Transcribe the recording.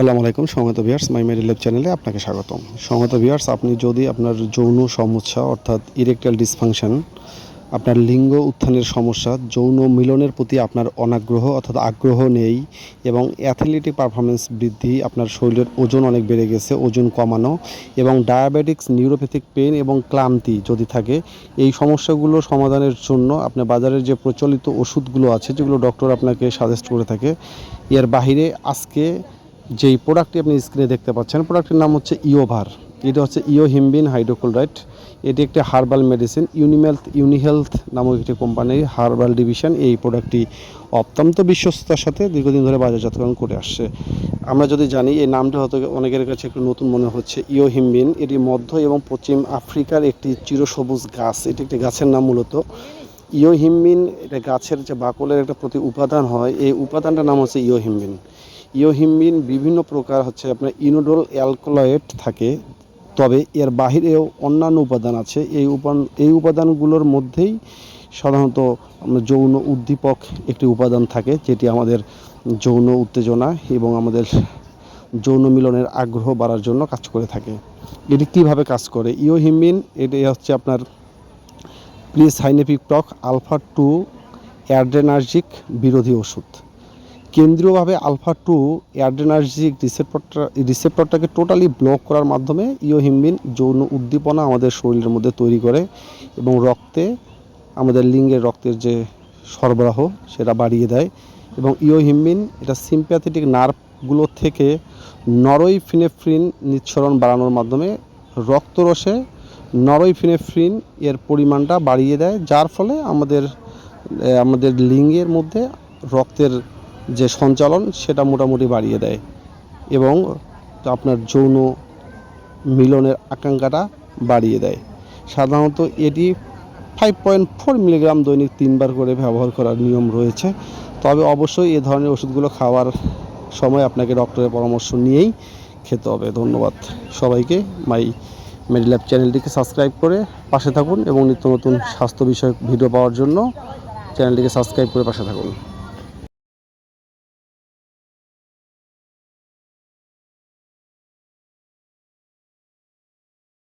আসসালামু আলাইকুম সমত ভিয়ার্স মাই মেডি ল্যাব চ্যানেলে আপনাকে স্বাগতম। সমত ভিয়ার্স আপনি যদি আপনার যৌন সমস্যা, অর্থাৎ ইরেকটাল ডিসফাংশন, আপনার লিঙ্গ উত্থানের সমস্যা, যৌন মিলনের প্রতি আপনার অনাগ্রহ অর্থাৎ আগ্রহ নেই এবং অ্যাথলেটিক পারফরমেন্স বৃদ্ধি, আপনার শরীরের ওজন অনেক বেড়ে গেছে, ওজন কমানো এবং ডায়াবেটিক্স, নিউরোপ্যাথিক পেন এবং ক্লান্তি যদি থাকে, এই সমস্যাগুলো সমাধানের জন্য আপনার বাজারের যে প্রচলিত ওষুধগুলো আছে, যেগুলো ডক্টর আপনাকে সাজেস্ট করে থাকে, এর বাহিরে আজকে যেই প্রোডাক্টটি আপনি স্ক্রিনে দেখতে পাচ্ছেন প্রোডাক্টের নাম হচ্ছে ইওভার এটা হচ্ছে ইও হিমবিন হাইড্রোক্লোরাইড এটি একটি হার্বাল মেডিসিন ইউনিমেলথ ইউনিহেলথ নামক একটি কোম্পানির হার্বাল ডিভিশন এই প্রোডাক্টটি অত্যন্ত বিশ্বস্ততার সাথে দীর্ঘদিন ধরে বাজারজাতকরণ করে আসছে। আমরা যদি জানি, এই নামটা হয়তো অনেকের কাছে একটু নতুন মনে হচ্ছে ইও হিমবিন এটি মধ্য এবং পশ্চিম আফ্রিকার একটি চিরসবুজ গাছ। এটি একটি গাছের নাম মূলত ইওহিমবিন এটা গাছের যে বাকলের একটা প্রতি উপাদান হয়, এই উপাদানটার নাম হচ্ছে ইওহিমবিন ইওহিমবিন বিভিন্ন প্রকার হচ্ছে আপনার ইনোডোল অ্যালকোলয়েড থাকে, তবে এর বাহিরেও অন্যান্য উপাদান আছে। এই উপান, এই উপাদানগুলোর মধ্যেই সাধারণত যৌন উদ্দীপক একটি উপাদান থাকে, যেটি আমাদের যৌন উত্তেজনা এবং আমাদের যৌন মিলনের আগ্রহ বাড়ার জন্য কাজ করে থাকে। এটি কীভাবে কাজ করে? ইওহিমবিন এটি হচ্ছে আপনার প্লিজ সাইনেপিক টক আলফা টু অ্যাড্রেনার্জিক বিরোধী ওষুধ। কেন্দ্রীয়ভাবে আলফা টু অ্যাড্রেনার্জিক রিসেপ্টরটা, রিসেপ্টরটাকে টোটালি ব্লক করার মাধ্যমে ইওহিমবিন যৌন উদ্দীপনা আমাদের শরীরের মধ্যে তৈরি করে এবং রক্তে, আমাদের লিঙ্গের রক্তের যে সরবরাহ সেটা বাড়িয়ে দেয় এবং ইওহিমবিন এটা সিম্প্যাথেটিক নার্ভগুলো থেকে নরইফিনেফ্রিন নিঃসরণ বাড়ানোর মাধ্যমে রক্তরসে নরইফিনেফ্রিন এর পরিমাণটা বাড়িয়ে দেয়, যার ফলে আমাদের আমাদের লিঙ্গের মধ্যে রক্তের যে সঞ্চালন সেটা মোটামুটি বাড়িয়ে দেয় এবং আপনার যৌন মিলনের আকাঙ্ক্ষাটা বাড়িয়ে দেয়। সাধারণত এটি ফাইভ পয়েন্ট ফোর মিলিগ্রাম দৈনিক তিনবার করে ব্যবহার করার নিয়ম রয়েছে। তবে অবশ্যই এ ধরনের ওষুধগুলো খাওয়ার সময় আপনাকে ডক্টরের পরামর্শ নিয়েই খেতে হবে। ধন্যবাদ সবাইকে। মাই মেডিল্যাব চ্যানেলটিকে সাবস্ক্রাইব করে পাশে থাকুন এবং নিত্য নতুন স্বাস্থ্য বিষয়ক ভিডিও পাওয়ার জন্য চ্যানেলটিকে সাবস্ক্রাইব করে পাশে থাকুন।